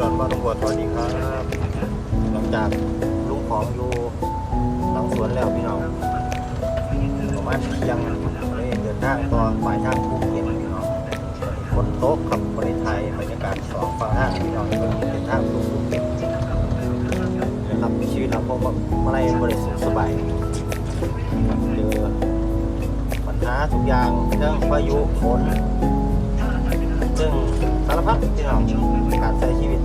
ดอนบ้านลุงบัวสวัสดีครับหลังจากลุงของอยู่หลังสวนแล้วพี่น้องประมาณเที่ยงเลยเดินทางต่อปลายทางภูเก็ตพี่น้องฝนตกครับประเทศไทยบรรยากาศสองฝั่งทางพี่น้องเดินทางสู่ภูเก็ตนะครับชีวิตเราพวกแบบอะไรบริสุทธิ์สบายเจอปัญหาทุกอย่างเรื่องพายุฝนซึ่ง สารพัดพี่น้องการใช้ชีวิต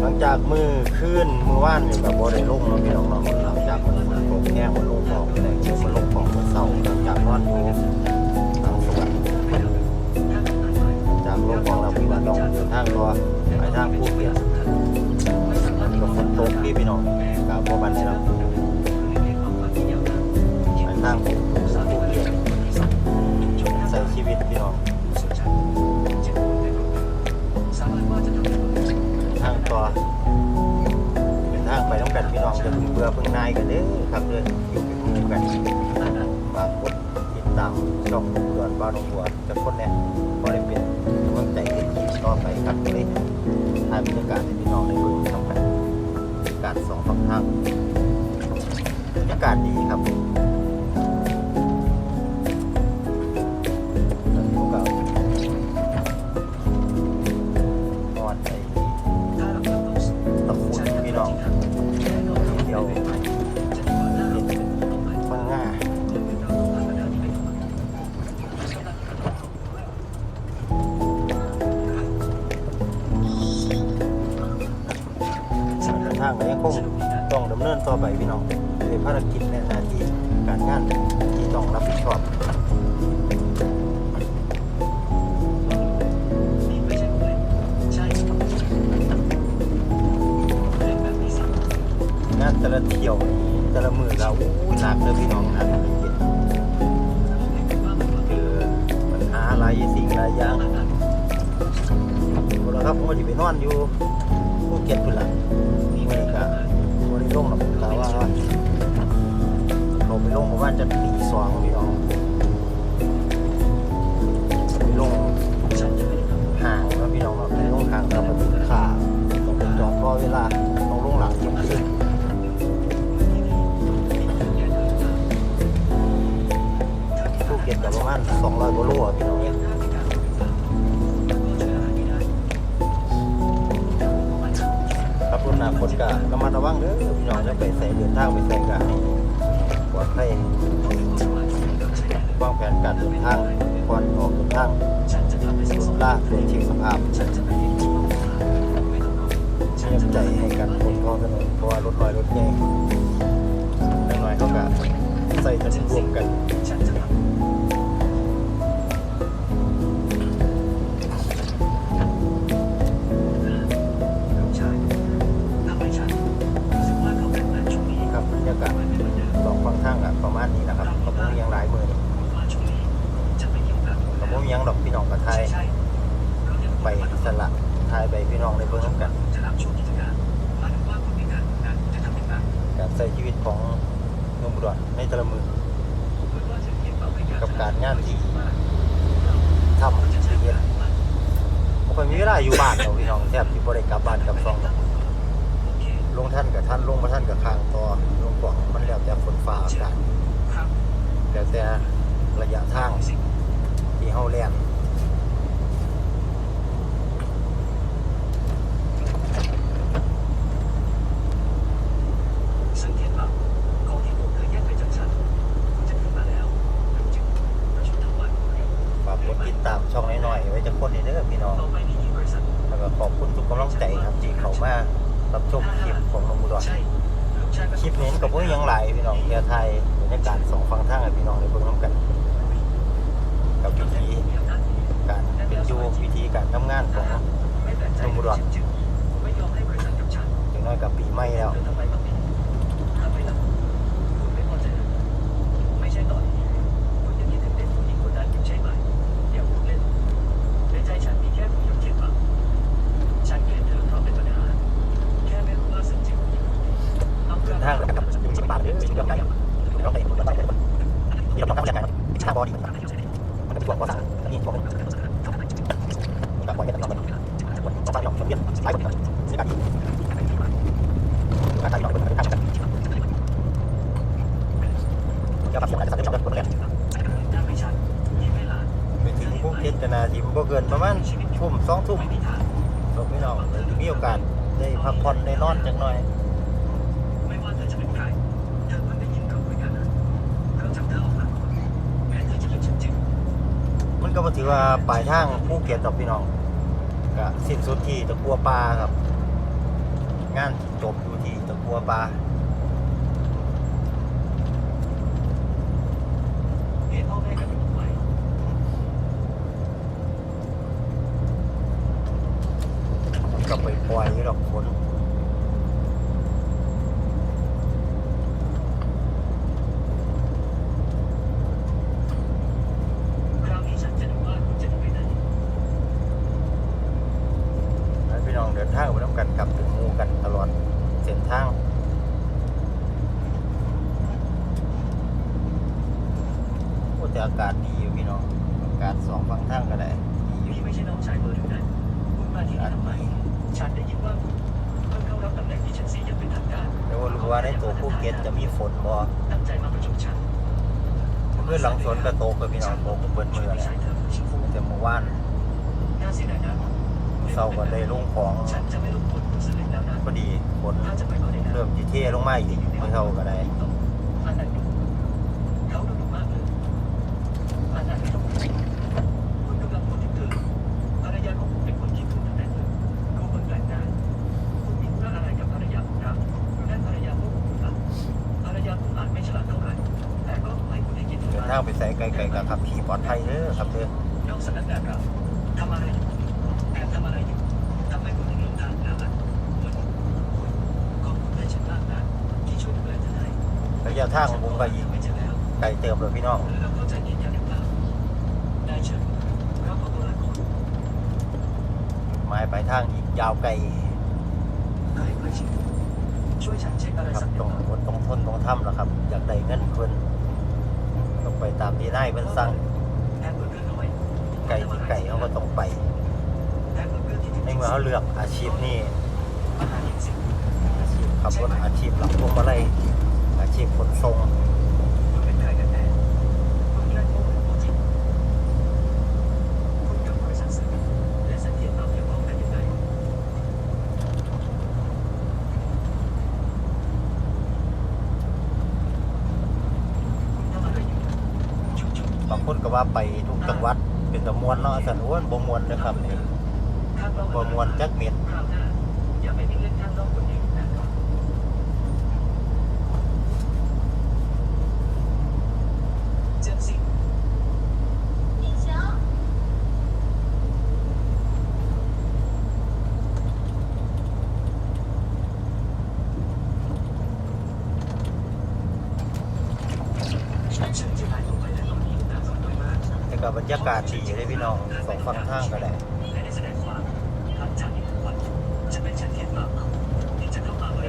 หลังจากมือขึ้นมือว่านเนี่ยแบบบ่ได้ลงเนาพี่น้องเนาะหลังจากมันฝนตกแห้งมันลงฟองอะไรเงี้ยมันลงฟองมันเศร้าหลังจากนอนอยู่ทางสวรรค์จากลงฟองแล้วพี่ว่าต้องเดินทางตัวไปทางภูเก็ตมันก็ฝนตกพี่พี่น้องกับพ่อบ้านในเราไปทางภูเก็ตใช้ชีวิตพี่น้อง เป็นทางไปต้องกันพี่น้องจะพึ่งเบื่อพึ่งนายกันเด้อครับเด้อยู่เป็นหมู่กันฝากกดติดตามช่องดอนบ้านหนองบัวจะคนเนี้ยพอได้เป็นกำลังใจให้ทีมต่อไปครับเลยถ่ายบรรยากาศให้พี่น้องได้ดูทำกันบรรยากาศสองฝั่งทางบรรยากาศดีครับผม ต้องรับผิดชอบงานแต่ละเที่ยวแต่ละมือเราอู้หนักเลยพี่น้องนะคือปัญหาหลายสิ่งหลายอย่างเอาละครับผมจะไปนอนอยู่ภูเก็ตพุ่นละ ลงประมาณจะตีสองพี่น้องไปลงห่างแล้วพี่น้องเราไปลงห่างเราไปถึงขาต้องไปจอดรอเวลาต้องลงหลังเที่ยงคืนภูเก็ตกับประมาณ200กว่าโลอะพี่น้องครับรุ่นหน้าฝนกะระมัดระวังเด้อพี่น้องจะไปใส่เดินทางไปใส่กะ ปลอดภัยวางแผนการเดินทางก่อนออกเดินทางล่าตรวจเชิงสภาพเชื่อใจให้กันคนข้องถนนเพราะว่ารถลอยรถใหญ่หน่อยเขาก็ใส่กันรวมกัน สละไทยไปพี่น้องในเบื้องน้ำกันการใช้ชีวิตของหนุ่มอุดรในแต่ละมือกับการงานที่ทำที่เฮ็ดบ่ค่อยมีเวลาอยู่บ้านเราพี่น้องแทบที่บ่ได้กลับบ้านกลับซองหรอกลงท่านกับท่านลงมาท่านกับข้างต่อลงกว่างมันแล้วแต่ฝนฟ้าอากาศแล้วแต่ระยะทางที่เฮาแล่นฝากกดติดตามช่องน้อยๆไว้จะคนนี้เด้อพี่น้อง แล้วก็ขอบคุณทุกกำลังใจครับที่เขามารับชมคลิปของน้องบุดรคลิปนี้กับพวกยังหลายพี่น้องเที่ยวไทยบรรยากาศสองฝั่งทางให้พี่น้องได้เบิ่งน้ำกัน กับวิธีการเป็นอยู่วิธีการทำงานของน้องบุดรอย่างน้อยกับปีใหม่แล้ว ไม่ใช่ตอนนี้คุณยังคิดถึงเด็กผู้หญิงคนนั้นอยู่ใช่ไหมอย่าพูดเล่นในใจฉันมีแค่ผู้หญิงเจ็บปากฉันเกลียดเธอเพราะเป็นปัญหาแค่ไม่รู้ว่าสิ่งที่ผู้หญิงต้อง เดิ การ นทางเลยนะครับอยู่ที่ป่าเด้ออยู่ที่ลำไยเราไปเราไปเดี๋ยวเราต้องจัดการชาบอดีมันเป็นพวกภาษาอันนี้พวกกับปล่อยให้เราไปต่อไปเรา เรียนหลายคนครับในการที่การถ่ายทอดเป็นการจัดจะปรับเสียงอาจจะสั่นได้สองเดือนคนแรก ถ้าไม่ชัดยิ่งไม่หลาน ไปถึงภูเก็ตกันนาทีมันก็เกินประมาณทุ่ม สองทุ่มไม่มีทางสองพี่น้องเลยมีโอกาสได้พักผ่อนได้นอนจักหน่อยไม่ว่าเธอจะเป็นใครเธอมันได้ยินคำคุยกันนะเราจำเธอออกมาแม้เธอจะเป็นจริงมันก็มาถือว่าปลายทางภูเก็ตดอกพี่น้องก็สิ้นสุดที่ตะกัวปลาครับ งานจบอยู่ที่ตะกัวปลา เห็นพ่อแม่กับลูกไหม มันก็ไปปล่อยอยู่ดอกฝน คราวนี้ฉันจะดูว่าคุณจะดูไปไหน ให้พี่น้องเดินทางไปน้ำกันกลับถึงหมู่กันตลอดเส้นทางโอ้แต่อากาศดีอยู่พี่น้องอากาศสองฝั่งทางก็ได้ดีอยู่นี่ไม่ใช่น้องชายเบอร์หรือไงคุณมาที่นี่ทำไมฉันได้ยินว่าคุณเพิ่งเข้ารับตำแหน่งที่ชั้นสี่อย่างเป็นทางการแต่ว่ารู้ว่าในตัวภูเก็ตจะมีฝนบ่ตั้งใจมาประชุมฉันเพื่อหลังฝนกระโตกกับพี่น้องโตกเปิดมือไม่แหละใช่เธอชิฟูแต่เมื่อวานน่าเสียดายนะ เศร้าก็ได้ลงของพอดีฝนเริ่มจีเทลงมาอีกไม่เท่าก็ได้เขาดูมากเลยอันนั้นไม่ต้องคุณกำลังพูดถึงเธอภรรยาของคุณเป็นคนขี้ขึงแต่เกิดดูคนแปลกหน้าคุณมีอะไรกับภรรยาของเรานั่นภรรยาพวกคุณครับภรรยาคุณอาจไม่ฉลาดเท่าไหร่แต่ก็ให้คุณได้กินเดินทางไปใส่ไกลๆกับขับขี่ปลอดภัยเด้อครับเด้อนอกสำนักงานเราทำอะไรอยู่แอบทำอะไรอยู่ทำไมคุณถึงหลงทางแล้วล่ะมันขอบคุณแม่ฉันมากนะที่ช่วยดูแลเธอให้ ระยะ ทางผมก็อีกไม่เจอแล้วไกลเติมเลยพี่น้องเราเข้าใจยินยันหรือเปล่าได้เชิญเราขอตัวลาก่อนหมายปลายทางอีกยาวไกลใครใครชิมช่วยฉันเช็คอะไรครับสักอตรย่างงอดตรงทนตรงถ้ำนะครับ อยากได้เงินเพิ่นต้องไปตามที่นายเพิ่นสั่งแอปเปิลเกอร์น้อยไก่ที่ไก่เขาก็ต้องไปแอปเปิลเกอร์ที่ในเมื่อเขาเลือกอาชีพนี้อาหารอย่างสิ่งอาชีพขับรถอาชีพหลังพวงมาลัยอาชีพขนส่งคุณเป็นใครกั นแน่คุณแรกโมเป็นโมจิคุณกับบริษัทสื่อและสันเทียนเราเกี่ยวข้องกันยังไงคุณทำอะไรอยู่ชุบางคนก็ว่าไปทุกจังหวัดเป็นตะมวนเนาะสันวนบ่มวนนะครับนี่บ่มวนจักเม็ดอย่าไปวิ่งเล่นข้างนอกคนเดียวนะครับ เจ็ดสิบ李翔，ฉันจะหายตัวไปในตอนนี้น่าสนใจมาก แต่ก็บรร ยากาศดีเลยพี่น้องสองฝั่งทางก็ได้และได้แสดงความหลังจากันจะเป็นฉันเทียนมาที่จะเข้ามาบรร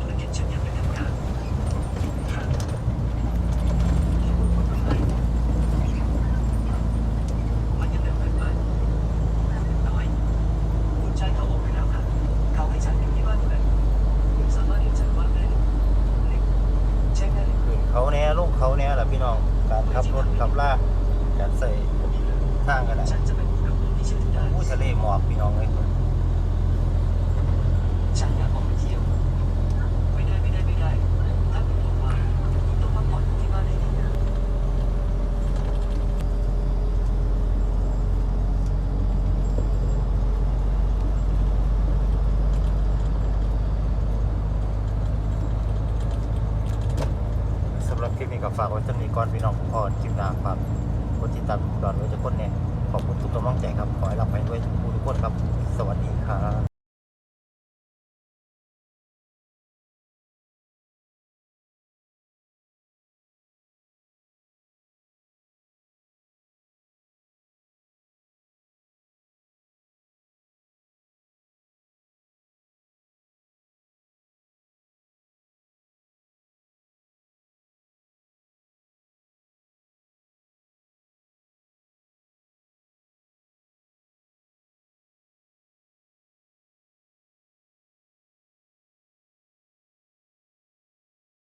ธุรกิจฉันอย่างเป็นทาการที่คุณคนทำได้มันยังเร็วเกินไปน้อยคุณชายเขาบอกไปแล้วค่ะเขาให้ฉันอยู่ที่บ้านดูแลคุณสามารถเรียกฉันว่าแม่เล็กใช่แม่เล็กขึ้นเขาแน่ลงเขาแน่แหละพี่น้อง การขับรถขับลาก การใส่ทางก็ได้ฉันจะเป็นผู้นำที่เชื่อถือได้อู้ทะเลหมอกพี่น้องเลยฉันอยากออกไปเที่ยว ไม่ได้ไม่ได้ไม่ได้ ถ้าคุณบอกว่าคุณต้องพักผ่อนที่บ้านให้ดีนะสำหรับคลิปนี้ก็ฝากไว้เท่านี้ก่อนพี่น้องพอคลิปหน้าฝาก ติดตามดอนไว้ทุกคนเนี่ยขอบคุณทุกกำลังใจครับ ขอให้รับไปด้วยทุกผู้ทุกคนครับ สวัสดีครับ